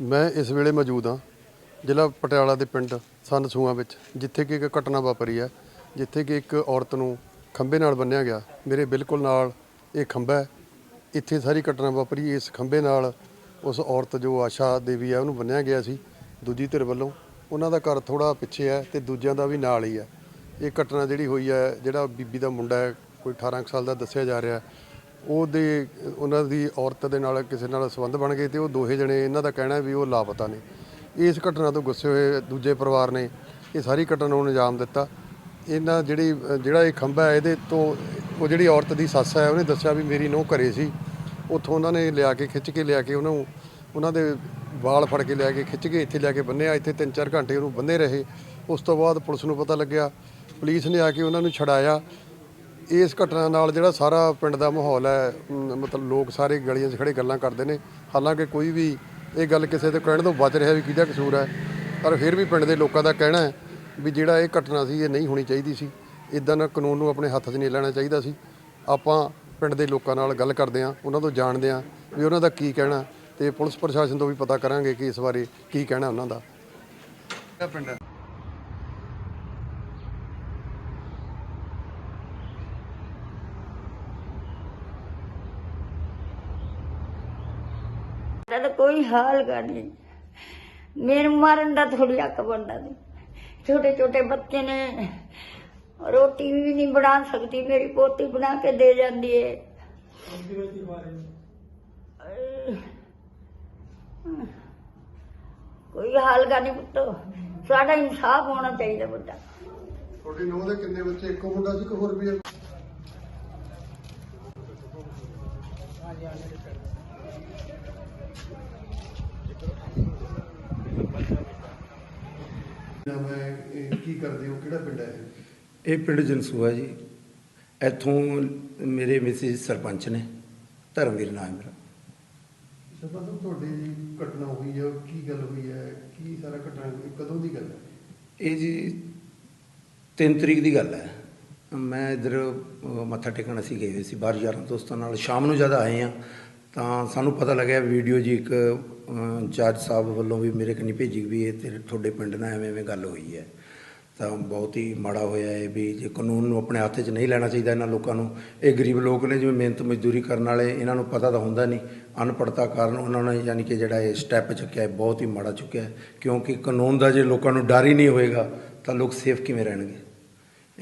ਮੈਂ ਇਸ ਵੇਲੇ ਮੌਜੂਦ ਹਾਂ ਜ਼ਿਲ੍ਹਾ ਪਟਿਆਲਾ ਦੇ ਪਿੰਡ ਸਨ ਵਿੱਚ, ਜਿੱਥੇ ਕਿ ਇੱਕ ਘਟਨਾ ਵਾਪਰੀ ਹੈ, ਜਿੱਥੇ ਕਿ ਇੱਕ ਔਰਤ ਨੂੰ ਖੰਭੇ ਨਾਲ ਬੰਨਿਆ ਗਿਆ। ਮੇਰੇ ਬਿਲਕੁਲ ਨਾਲ ਇਹ ਖੰਭਾ ਹੈ। ਇੱਥੇ ਸਾਰੀ ਘਟਨਾ ਵਾਪਰੀ। ਇਸ ਖੰਭੇ ਨਾਲ ਉਸ ਔਰਤ ਜੋ ਆਸ਼ਾ ਦੇਵੀ ਹੈ, ਉਹਨੂੰ ਬੰਨਿਆ ਗਿਆ ਸੀ ਦੂਜੀ ਧਿਰ ਵੱਲੋਂ। ਉਹਨਾਂ ਦਾ ਘਰ ਥੋੜਾ ਪਿੱਛੇ ਹੈ ਤੇ ਦੂਜਿਆਂ ਦਾ ਵੀ ਨਾਲ ਹੀ ਹੈ। ਇਹ ਘਟਨਾ ਜਿਹੜੀ ਹੋਈ ਹੈ, ਜਿਹੜਾ ਬੀਬੀ ਦਾ ਮੁੰਡਾ ਹੈ, ਕੋਈ 18 ਕੁ ਸਾਲ ਦਾ ਦੱਸਿਆ ਜਾ ਰਿਹਾ ਉਹਦੇ, ਉਹਨਾਂ ਦੀ ਔਰਤ ਦੇ ਨਾਲ ਕਿਸੇ ਨਾਲ ਸੰਬੰਧ ਬਣ ਗਏ ਤੇ ਉਹ ਦੋਹੇ ਜਣੇ ਇਹਨਾਂ ਦਾ ਕਹਿਣਾ ਵੀ ਉਹ ਲਾਪਤਾ ਨੇ। ਇਸ ਘਟਨਾ ਤੋਂ ਗੁੱਸੇ ਹੋਏ ਦੂਜੇ ਪਰਿਵਾਰ ਨੇ ਇਹ ਸਾਰੀ ਘਟਨਾ ਨੂੰ ਅੰਜਾਮ ਦਿੱਤਾ। ਇਹਨਾਂ ਜਿਹੜੀ, ਜਿਹੜਾ ਇਹ ਖੰਭਾ ਹੈ, ਇਹਦੇ ਤੋਂ ਉਹ ਜਿਹੜੀ ਔਰਤ ਦੀ ਸੱਸ ਹੈ, ਉਹਨੇ ਦੱਸਿਆ ਵੀ ਮੇਰੀ ਨੂੰਹ ਘਰੇ ਸੀ। ਉੱਥੋਂ ਉਹਨਾਂ ਨੇ ਲਿਆ ਕੇ, ਖਿੱਚ ਕੇ ਲਿਆ ਕੇ ਉਹਨੂੰ, ਉਹਨਾਂ ਦੇ ਵਾਲ ਫੜ ਕੇ ਲਿਆ ਕੇ, ਖਿੱਚ ਕੇ ਇੱਥੇ ਲਿਆ ਕੇ ਬੰਨਿਆ ਇੱਥੇ 3-4 ਘੰਟੇ ਉਹਨੂੰ ਬੰਨੇ ਰਹੇ। ਉਸ ਤੋਂ ਬਾਅਦ ਪੁਲਿਸ ਨੂੰ ਪਤਾ ਲੱਗਿਆ। ਪੁਲਿਸ ਨੇ ਆ ਕੇ ਉਹਨਾਂ ਨੂੰ ਛਡਾਇਆ। ਇਸ ਘਟਨਾ ਨਾਲ ਜਿਹੜਾ ਸਾਰਾ ਪਿੰਡ ਦਾ ਮਾਹੌਲ ਹੈ ਅਮ, ਮਤਲਬ ਲੋਕ ਸਾਰੇ ਗਲੀਆਂ 'ਚ ਖੜੇ ਗੱਲਾਂ ਕਰਦੇ ਨੇ। ਹਾਲਾਂਕਿ ਕੋਈ ਵੀ ਇਹ ਗੱਲ ਕਿਸੇ ਦੇ ਕਹਿਣ ਤੋਂ ਬਚ ਰਿਹਾ ਵੀ ਕਿਹਦਾ ਕਸੂਰ ਹੈ ਪਰ ਫਿਰ ਵੀ ਪਿੰਡ ਦੇ ਲੋਕਾਂ ਦਾ ਕਹਿਣਾ ਹੈ ਵੀ ਜਿਹੜਾ ਇਹ ਘਟਨਾ ਸੀ ਇਹ ਨਹੀਂ ਹੋਣੀ ਚਾਹੀਦੀ ਸੀ। ਇਦਾਂ ਦਾ ਕਾਨੂੰਨ ਨੂੰ ਆਪਣੇ ਹੱਥ 'ਚ ਨਹੀਂ ਲੈਣਾ ਚਾਹੀਦਾ ਸੀ। ਆਪਾਂ ਪਿੰਡ ਦੇ ਲੋਕਾਂ ਨਾਲ ਗੱਲ ਕਰਦੇ ਹਾਂ ਉਹਨਾਂ ਤੋਂ ਜਾਣਦੇ ਹਾਂ ਵੀ ਉਹਨਾਂ ਦਾ ਕੀ ਕਹਿਣਾ ਤੇ ਪੁਲਿਸ ਪ੍ਰਸ਼ਾਸਨ ਤੋਂ ਵੀ ਪਤਾ ਕਰਾਂਗੇ ਕਿ ਇਸ ਬਾਰੇ ਕੀ ਕਹਿਣਾ ਉਹਨਾਂ ਦਾ। ਪਿੰਡ ਹੈ? ਤਾਂ ਕੋਈ ਹਾਲ ਗਾ ਨਹੀਂ। ਮੇਰੇ ਮਾਰਨ ਦਾ ਥੋੜੀ ਅੱਕ ਬਣਦਾ ਨਹੀਂ ਛੋਟੇ ਛੋਟੇ ਬੱਚੇ ਨੇ, ਰੋਟੀ ਵੀ ਨਹੀਂ ਬਣਾ ਸਕਦੀ, ਮੇਰੀ ਪੋਤੀ ਬਣਾ ਕੇ ਦੇ ਜਾਂਦੀ ਏ। ਕੋਈ ਹਾਲ ਗਾ ਨਹੀਂ ਪੁੱਤ। ਸਾਡਾ ਇਨਸਾਫ ਹੋਣਾ ਚਾਹੀਦਾ ਬੁੱਢਾ ਤੁਹਾਡੀ ਨੂੰਹ ਦੇ ਕਿੰਨੇ ਬੱਚੇ? ਇੱਕੋ ਮੁੰਡਾ ਸੀ ਕਿ ਹੋਰ ਵੀ ਨਾਮ ਹੈ ਇਹ ਕੀ ਕਰਦੇ ਹੋ? ਕਿਹੜਾ ਪਿੰਡ ਹੈ ਇਹ? ਇਹ ਪਿੰਡ ਜਨਸੂਆ ਜੀ। ਇੱਥੋਂ ਮੇਰੇ ਮਿਸਿਸ ਸਰਪੰਚ ਨੇ। ਧਰਮਵੀਰ ਨਾਮ ਹੈ ਮੇਰਾ। ਸਰਪੰਚ ਸਾਹਿਬ ਤੁਹਾਡੀ ਜੀ ਘਟਨਾ ਹੋਈ ਹੈ ਕੀ ਗੱਲ ਹੋਈ ਹੈ? ਕੀ ਸਾਰਾ ਘਟਨਾ ਹੋਈ? ਕਦੋਂ ਦੀ ਗੱਲ ਹੈ? ਇਹ ਜੀ 3 ਤਰੀਕ ਦੀ ਗੱਲ ਹੈ। ਮੈਂ ਇਧਰ ਮੱਥਾ ਟੇਕਣ ਅਸੀਂ ਗਏ ਹੋਏ ਸੀ। ਬਾਹਰ ਯਾਰਾਂ ਦੋਸਤਾਂ ਨਾਲ। ਸ਼ਾਮ ਨੂੰ ਜਦ ਆਏ ਆ ਤਾਂ ਸਾਨੂੰ ਪਤਾ ਲੱਗਿਆ ਵੀਡੀਓ ਜੀ ਇੱਕ ਜੱਜ ਸਾਹਿਬ ਵੱਲੋਂ ਵੀ ਮੇਰੇ ਕਨੀ ਭੇਜੀ ਵੀ ਇਹ ਤੇਰੇ ਤੁਹਾਡੇ ਪਿੰਡ ਨਾਲ ਐਵੇਂ ਐਵੇਂ ਗੱਲ ਹੋਈ ਹੈ। ਤਾਂ ਬਹੁਤ ਹੀ ਮਾੜਾ ਹੋਇਆ ਹੈ ਵੀ ਜੇ ਕਾਨੂੰਨ ਨੂੰ ਆਪਣੇ ਹੱਥ 'ਚ ਨਹੀਂ ਲੈਣਾ ਚਾਹੀਦਾ ਇਹਨਾਂ ਲੋਕਾਂ ਨੂੰ। ਇਹ ਗਰੀਬ ਲੋਕ ਨੇ ਜਿਵੇਂ ਮਿਹਨਤ ਮਜ਼ਦੂਰੀ ਕਰਨ ਵਾਲੇ, ਇਹਨਾਂ ਨੂੰ ਪਤਾ ਤਾਂ ਹੁੰਦਾ ਨਹੀਂ। ਅਨਪੜਤਾ ਕਾਰਨ ਉਹਨਾਂ ਨੇ ਯਾਨੀ ਕਿ ਜਿਹੜਾ ਇਹ ਸਟੈਪ ਚੁੱਕਿਆ ਹੈ ਬਹੁਤ ਹੀ ਮਾੜਾ ਚੁੱਕਿਆ। ਹੈ ਕਿਉਂਕਿ ਕਾਨੂੰਨ ਦਾ ਜੇ ਲੋਕਾਂ ਨੂੰ ਡਰ ਹੀ ਨਹੀਂ ਹੋਏਗਾ, ਤਾਂ ਲੋਕ ਸੇਫ ਕਿਵੇਂ ਰਹਿਣਗੇ?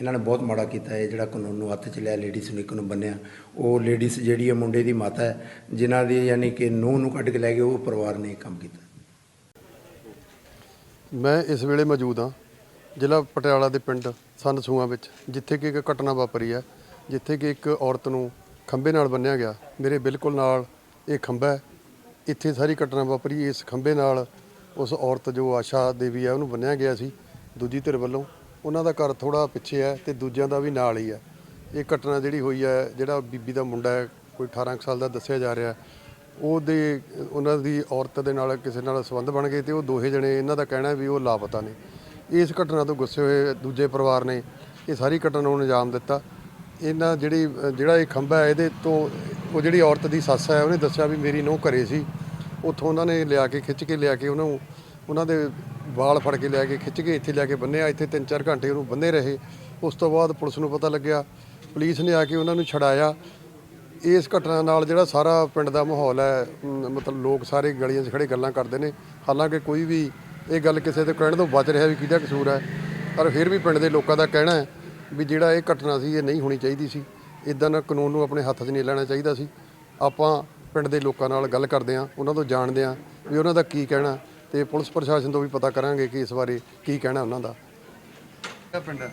ਇਹਨਾਂ ਨੇ ਬਹੁਤ ਮਾੜਾ ਕੀਤਾ ਹੈ ਜਿਹੜਾ ਕਾਨੂੰਨ ਨੂੰ ਹੱਥ 'ਚ ਲਿਆ ਲੇਡੀਜ਼ ਨੂੰ ਇੱਕ ਨੂੰ ਬੰਨਿਆ। ਉਹ ਲੇਡੀਜ਼ ਜਿਹੜੀ ਹੈ ਮੁੰਡੇ ਦੀ ਮਾਤਾ ਹੈ, ਜਿਨ੍ਹਾਂ ਦੀ ਯਾਨੀ ਕਿ ਨੂੰਹ ਨੂੰ ਕੱਢ ਕੇ ਲੈ ਗਏ, ਉਹ ਪਰਿਵਾਰ ਨੇ ਕੰਮ ਕੀਤਾ। ਮੈਂ ਇਸ ਵੇਲੇ ਮੌਜੂਦ ਹਾਂ, ਜ਼ਿਲ੍ਹਾ ਪਟਿਆਲਾ ਦੇ ਪਿੰਡ ਸਨ ਵਿੱਚ, ਜਿੱਥੇ ਕਿ ਇੱਕ ਘਟਨਾ ਵਾਪਰੀ ਹੈ, ਜਿੱਥੇ ਕਿ ਇੱਕ ਔਰਤ ਨੂੰ ਖੰਭੇ ਨਾਲ ਬੰਨਿਆ ਗਿਆ। ਮੇਰੇ ਬਿਲਕੁਲ ਨਾਲ ਇਹ ਖੰਭਾ ਹੈ। ਇੱਥੇ ਸਾਰੀ ਘਟਨਾ ਵਾਪਰੀ, ਇਸ ਖੰਭੇ ਨਾਲ ਉਸ ਔਰਤ ਜੋ ਆਸ਼ਾ ਦੇਵੀ ਹੈ, ਉਹਨੂੰ ਬੰਨਿਆ ਗਿਆ ਸੀ, ਦੂਜੀ ਧਿਰ ਵੱਲੋਂ। ਉਹਨਾਂ ਦਾ ਘਰ ਥੋੜਾ ਪਿੱਛੇ ਹੈ ਤੇ ਦੂਜਿਆਂ ਦਾ ਵੀ ਨਾਲ ਹੀ ਹੈ। ਇਹ ਘਟਨਾ ਜਿਹੜੀ ਹੋਈ ਹੈ, ਜਿਹੜਾ ਬੀਬੀ ਦਾ ਮੁੰਡਾ ਹੈ, ਕੋਈ 18 ਕੁ ਸਾਲ ਦਾ ਦੱਸਿਆ ਜਾ ਰਿਹਾ ਉਹਦੇ, ਉਹਨਾਂ ਦੀ ਔਰਤ ਦੇ ਨਾਲ ਕਿਸੇ ਨਾਲ ਸੰਬੰਧ ਬਣ ਗਏ ਤੇ ਉਹ ਦੋਹੇ ਜਣੇ ਇਹਨਾਂ ਦਾ ਕਹਿਣਾ ਵੀ ਉਹ ਲਾਪਤਾ ਨੇ। ਇਸ ਘਟਨਾ ਤੋਂ ਗੁੱਸੇ ਹੋਏ ਦੂਜੇ ਪਰਿਵਾਰ ਨੇ ਇਹ ਸਾਰੀ ਘਟਨਾ ਨੂੰ ਅੰਜਾਮ ਦਿੱਤਾ। ਇਹਨਾਂ ਜਿਹੜੀ, ਜਿਹੜਾ ਇਹ ਖੰਭਾ ਹੈ, ਇਹਦੇ ਤੋਂ ਉਹ ਜਿਹੜੀ ਔਰਤ ਦੀ ਸੱਸ ਹੈ, ਉਹਨੇ ਦੱਸਿਆ ਵੀ ਮੇਰੀ ਨੂੰਹ ਘਰੇ ਸੀ। ਉੱਥੋਂ ਉਹਨਾਂ ਨੇ ਲਿਆ ਕੇ, ਖਿੱਚ ਕੇ ਲਿਆ ਕੇ ਉਹਨੂੰ, ਉਹਨਾਂ ਦੇ ਵਾਲ ਫੜ ਕੇ ਲੈ ਕੇ, ਖਿੱਚ ਕੇ ਇੱਥੇ ਲੈ ਕੇ ਬੰਨਿਆ ਇੱਥੇ 3-4 ਘੰਟੇ ਉਹਨੂੰ ਬੰਨੇ ਰਹੇ। ਉਸ ਤੋਂ ਬਾਅਦ ਪੁਲਿਸ ਨੂੰ ਪਤਾ ਲੱਗਿਆ, ਪੁਲਿਸ ਨੇ ਆ ਕੇ ਉਹਨਾਂ ਨੂੰ ਛਡਾਇਆ। ਇਸ ਘਟਨਾ ਨਾਲ ਜਿਹੜਾ ਸਾਰਾ ਪਿੰਡ ਦਾ ਮਾਹੌਲ ਹੈ ਮਤਲਬ ਲੋਕ ਸਾਰੇ ਗਲੀਆਂ 'ਚ ਖੜੇ ਗੱਲਾਂ ਕਰਦੇ ਨੇ। ਹਾਲਾਂਕਿ ਕੋਈ ਵੀ ਇਹ ਗੱਲ ਕਿਸੇ ਦੇ ਕਹਿਣ ਤੋਂ ਬਚ ਰਿਹਾ ਵੀ ਕਿਹਦਾ ਕਸੂਰ ਹੈ, ਪਰ ਫਿਰ ਵੀ ਪਿੰਡ ਦੇ ਲੋਕਾਂ ਦਾ ਕਹਿਣਾ ਹੈ ਵੀ ਜਿਹੜਾ ਇਹ ਘਟਨਾ ਸੀ, ਇਹ ਨਹੀਂ ਹੋਣੀ ਚਾਹੀਦੀ ਸੀ। ਇਦਾਂ ਦਾ ਕਾਨੂੰਨ ਨੂੰ ਆਪਣੇ ਹੱਥ 'ਚ ਨਹੀਂ ਲੈਣਾ ਚਾਹੀਦਾ ਸੀ। ਆਪਾਂ ਪਿੰਡ ਦੇ ਲੋਕਾਂ ਨਾਲ ਗੱਲ ਕਰਦੇ ਹਾਂ, ਉਹਨਾਂ ਤੋਂ ਜਾਣਦੇ ਹਾਂ ਵੀ ਉਹਨਾਂ ਦਾ ਕੀ ਕਹਿਣਾ। ਤੇ ਪੁਲਿਸ ਪ੍ਰਸ਼ਾਸਨ ਤੋਂ ਵੀ ਪਤਾ ਕਰਾਂਗੇ ਕਿ ਇਸ ਬਾਰੇ ਕੀ ਕਹਿਣਾ ਉਹਨਾਂ ਦਾ। ਪਿੰਡ ਹੈ?